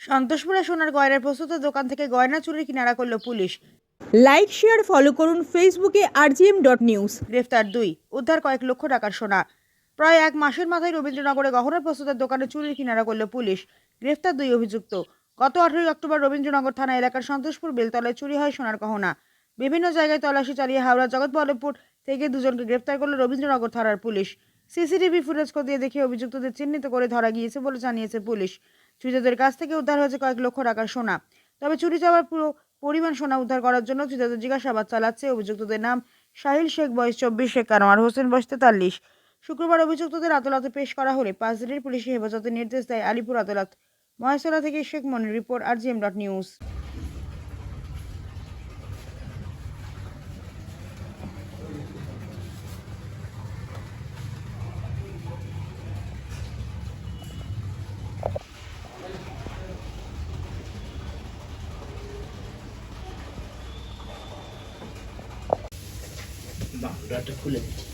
সন্তোষপুরে সোনার গয়নার প্রস্তুত দোকান থেকে গয়না চুরির কিনারা করল পুলিশ। লাইক শেয়ার ফলো করুন ফেসবুকে আরজিএম ডট নিউজ গ্রেফতার দুই উদ্ধার কয়েক লক্ষ টাকার সোনা। প্রায় এক মাসের মাথায় রবীন্দ্রনগরে গহনা প্রস্তুতের দোকানে চুরির কিনারা করল পুলিশ। গ্রেফতার দুই অভিযুক্ত। গত আঠেরোই অক্টোবর রবীন্দ্রনগর থানা এলাকার সন্তোষপুর বেলতলায় চুরি হয় সোনার গহনা। বিভিন্ন জায়গায় তল্লাশি চালিয়ে হাওড়া জগৎবল্লভপুর থেকে দুজনকে গ্রেফতার করল রবীন্দ্রনগর থানার পুলিশ। সিসিটিভি ফুটেজ খতিয়ে দেখে অভিযুক্তদের চিহ্নিত করে ধরা গিয়েছে বলে জানিয়েছে পুলিশ। চুরিদারদের কাছ থেকে উদ্ধার হয়েছে কয়েক লক্ষ টাকার সোনা। তবে চুরি যাওয়ার পুরো পরিমাণ সোনা উদ্ধার করার জন্য চুরিদারদের জিজ্ঞাসাবাদ চালাচ্ছে অভিযুক্তদের নাম শাহিল শেখ, বয়স চব্বিশ শেখ কানোয়ার হোসেন বয়স তেতাল্লিশ। শুক্রবার অভিযুক্তদের আদালতে পেশ করা হলে পাঁচ দিনের পুলিশি হেফাজতের নির্দেশ দেয় আলিপুর আদালত। মহেশতলা থেকে শেখ মনির রিপোর্ট আর জিএম ডট নিউজ। বাংলাটা খুলে দিচ্ছি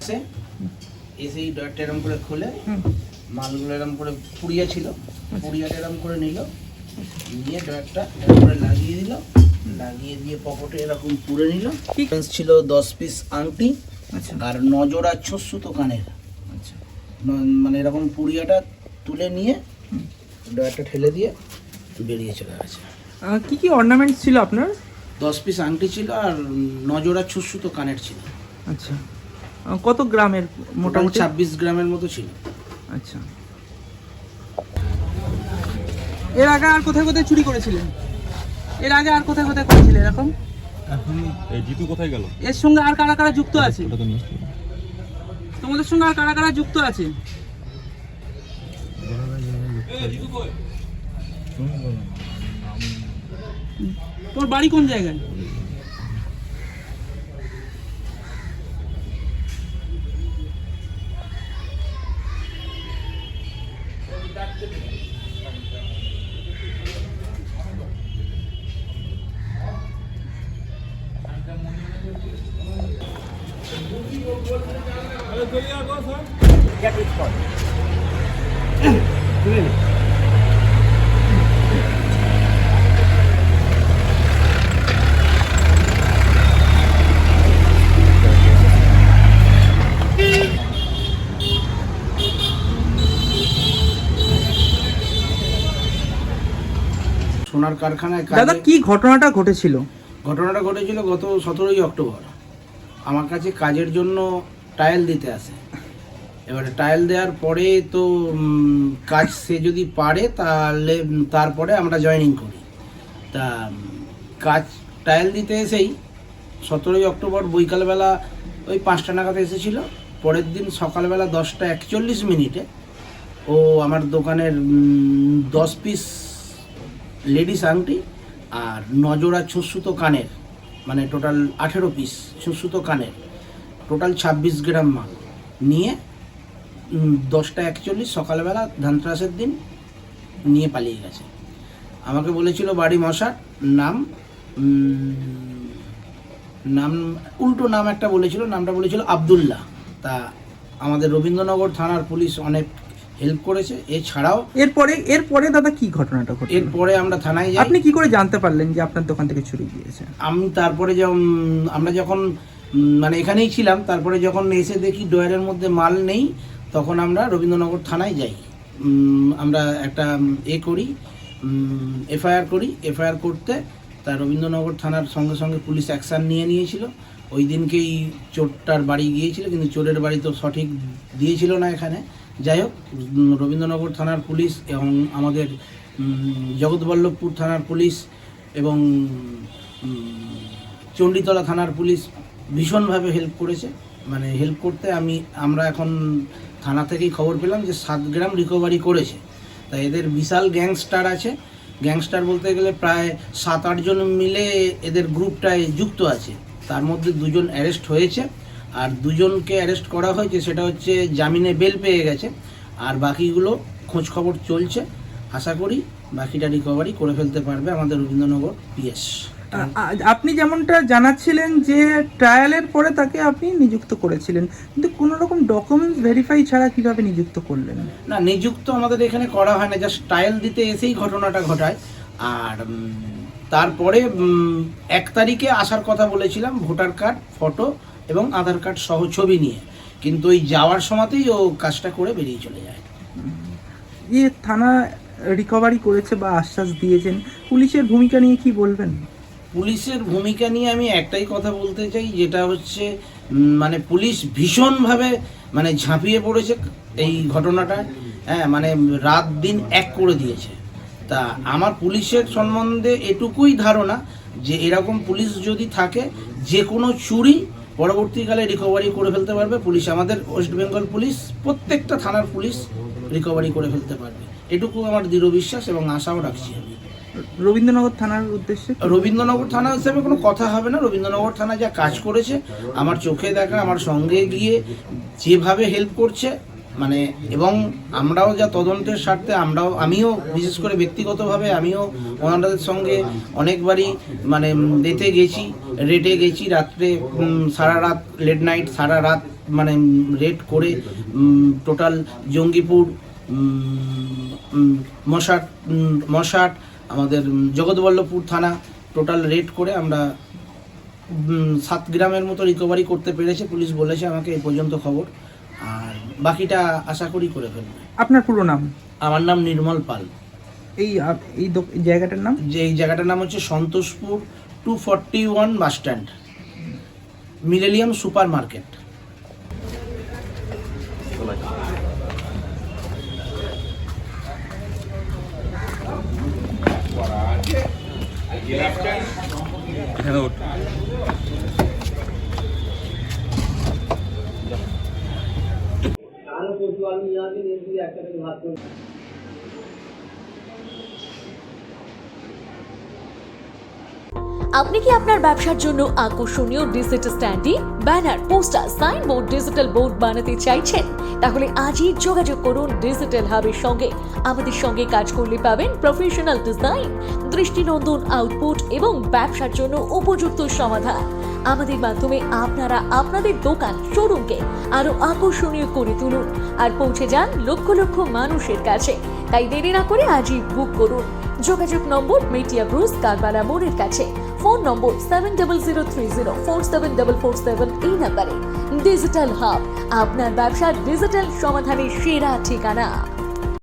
এসে এসে এই ডয়ারটা এরম করে খুলে মালগুলো এরম করে পুড়িয়া ছিল পুড়িয়াটা এরম করে নিল নিয়ে ডয়ারটা এরম করে লাগিয়ে দিল। লাগিয়ে দিয়ে পকেটে এরকম পুড়ে নিল। ছিল দশ পিস আংটি আর নজর আর ছস্যুতো কানের। ন- মানে এরকম পুড়িয়াটা তুলে নিয়ে ডয়ারটা ঠেলে দিয়ে বেরিয়ে চলে গেছে। কি কি অর্নামেন্টস ছিল আপনার? দশ পিস আংটি ছিল আর নজর আর ছস্যুতো কানের ছিল। আচ্ছা। কত গ্রামের মোটামুটি? ছাব্বিশ গ্রামের মতো ছিল। আচ্ছা। এর আগে আর কোথায় কোথায় চুরি করেছিলেন? এর আগে আর কোথায় কোথায় করেছিলে এরকম? জিতু কোথায় গেল? এর সঙ্গে আর কারা কারা যুক্ত আছে? তোমাদের সঙ্গে আর কারা কারা যুক্ত আছে? তোর বাড়ি কোন জায়গায়? সোনার কারখানায় দাদা কি ঘটনাটা ঘটেছিল? ঘটনাটা ঘটেছিল গত সতেরোই অক্টোবর। আমার কাছে কাজের জন্য টাইল দিতে আসে। এবারে টাইল দেওয়ার পরে তো কাজ সে যদি পারে তাহলে তারপরে আমরা জয়েনিং করি। তা কাজ টাইল দিতে এসেই সতেরোই অক্টোবর বৈকালবেলা ওই পাঁচটা নাগাদ এসেছিল। পরের দিন সকালবেলা দশটা একচল্লিশ মিনিটে ও আমার দোকানের দশ পিস লেডিস আংটি আর নজরা ছুসুতো কানের মানে টোটাল আঠেরো পিস ছুসুতো কানের টোটাল ছাব্বিশ গ্রাম মাল। নিয়ে দশটা একচল্লিশ, সকালবেলা ধানত্রাসের দিন নিয়ে পালিয়ে গেছে। আমাকে বলেছিল বাড়ি মশার, নাম নাম, উল্টো নাম একটা বলেছিল, নামটা বলেছিল আবদুল্লাহ। তা আমাদের রবীন্দ্রনগর থানার পুলিশ অনেক হেল্প করেছে। এছাড়াও এরপরে এরপরে দাদা কি ঘটনাটা ঘটলো? এরপরে আমরা থানায় যাই। আপনি কি করে জানতে পারলেন যে আপনার দোকান থেকে চুরি গিয়েছে আমি তারপরে যখন আমরা যখন মানে এখানেই ছিলাম তারপরে যখন এসে দেখি ডয়ারের মধ্যে মাল নেই তখন আমরা রবীন্দ্রনগর থানায় যাই। আমরা একটা এ করি এফআইআর করি। এফআইআর করতে তা রবীন্দ্রনগর থানার সঙ্গে সঙ্গে পুলিশ অ্যাকশান নিয়ে নিয়েছিল। ওই দিনকেই চোরটার বাড়ি গিয়েছিল কিন্তু চোরের বাড়ি তো সঠিক দিয়েছিল না এখানে। যাই হোক রবীন্দ্রনগর থানার পুলিশ এবং আমাদের জগৎবল্লভপুর থানার পুলিশ এবং চণ্ডীতলা থানার পুলিশ ভীষণভাবে হেল্প করেছে। মানে হেল্প করতে আমি, আমরা এখন থানা থেকেই খবর পেলাম যে সাত গ্রাম রিকভারি করেছে। তা এদের বিশাল গ্যাংস্টার আছে। গ্যাংস্টার বলতে গেলে প্রায় সাত আটজন মিলে এদের গ্রুপটায় যুক্ত আছে। তার মধ্যে দুজন অ্যারেস্ট হয়েছে। আর দুজনকে অ্যারেস্ট করা হয়েছে সেটা হচ্ছে জামিনে বেল পেয়ে গেছে আর বাকিগুলো খোঁজ খবর চলছে। আশা করি বাকিটা রিকভারি করে ফেলতে পারবে আমাদের রবীন্দ্রনগর পিএস আপনি যেমনটা জানাচ্ছিলেন যে ট্রায়ালের পরে তাকে আপনি নিযুক্ত করেছিলেন কিন্তু কোনো রকম ডকুমেন্টস ভেরিফাই ছাড়া কীভাবে নিযুক্ত করলেন? না নিযুক্ত আমাদের এখানে করা হয় না জাস্ট ট্রায়াল দিতে এসেই ঘটনাটা ঘটায়। আর তারপরে এক তারিখে আসার কথা বলেছিলাম ভোটার কার্ড ফটো এবং আধার কার্ড সহ ছবি নিয়ে। কিন্তু ওই যাওয়ার সময়তেই ও কাজটা করে বেরিয়ে চলে যায়। ইয়ে থানা রিকভারি করেছে বা আশ্বাস দিয়েছেন। পুলিশের ভূমিকা নিয়ে কি বলবেন? পুলিশের ভূমিকা নিয়ে আমি একটাই কথা বলতে চাই যেটা হচ্ছে মানে পুলিশ ভীষণভাবে মানে ঝাঁপিয়ে পড়েছে এই ঘটনাটা। হ্যাঁ মানে রাত দিন এক করে দিয়েছে। তা আমার পুলিশের সম্বন্ধে এটুকুই ধারণা যে এরকম পুলিশ যদি থাকে যে কোনো চুরি পরবর্তীকালে রিকভারি করে ফেলতে পারবে। পুলিশ আমাদের ওয়েস্ট বেঙ্গল পুলিশ প্রত্যেকটা থানার পুলিশ রিকভারি করে ফেলতে পারবে। এটুকু আমার দৃঢ় বিশ্বাস এবং আশাও রাখছি আমি। রবীন্দ্রনগর থানার উদ্দেশ্যে? রবীন্দ্রনগর থানা হিসেবে কোনো কথা হবে না। রবীন্দ্রনগর থানা যা কাজ করেছে আমার চোখে দেখা আমার সঙ্গে গিয়ে যেভাবে হেল্প করছে মানে এবং আমরাও যা তদন্তের স্বার্থে আমরাও, আমিও বিশেষ করে ব্যক্তিগতভাবে আমিও ওনাদের সঙ্গে অনেকবারই মানে ডেতে গেছি, রেটে গেছি, রাত্রে সারা রাত লেট নাইট সারা রাত মানে রেট করে টোটাল জঙ্গিপুর মশাট মশাট, আমাদের জগৎবল্লভপুর থানা টোটাল রেড করে আমরা সাত গ্রামের মতো রিকভারি করতে পেরেছে। পুলিশ বলেছে আমাকে এই পর্যন্ত খবর। বাকিটা আশা করি করে ফেলবে। আপনার পুরো নাম? আমার নাম নির্মল পাল। এই আপ- এই জায়গাটার নাম? যে এই জায়গাটার নাম হচ্ছে Santoshpur two forty one bus stand millennium super market এখানে ওঠ। Là. আপনি কি আপনার ব্যবসার জন্য আকর্ষণীয় digital standee banner poster signboard digital board বানাতে চাইছেন? তাহলে আজই যোগাযোগ করুন ডিজিটাল হাবের সঙ্গে। আমাদের সঙ্গে কাজ করলে পাবেন প্রফেশনাল ডিজাইন দৃষ্টিনন্দন আউটপুট এবং ব্যবসার জন্য উপযুক্ত সমাধান। আমাদের মাধ্যমে আপনারা আপনাদের দোকান শোরুমকে আরও আকর্ষণীয় করে তুলুন আর পৌঁছে যান লক্ষ লক্ষ মানুষের কাছে। তাই দেরি না করে আজই বুক করুন। যোগাযোগ নম্বর মেটিয়া ব্রুস কারবালা মোড়ের কাছে। Phone number seven double zero three zero four seven double four seven এই নাম্বারে। ডিজিটাল হাব আপনার ব্যবসার ডিজিটাল সমাধানের সেরা ঠিকানা।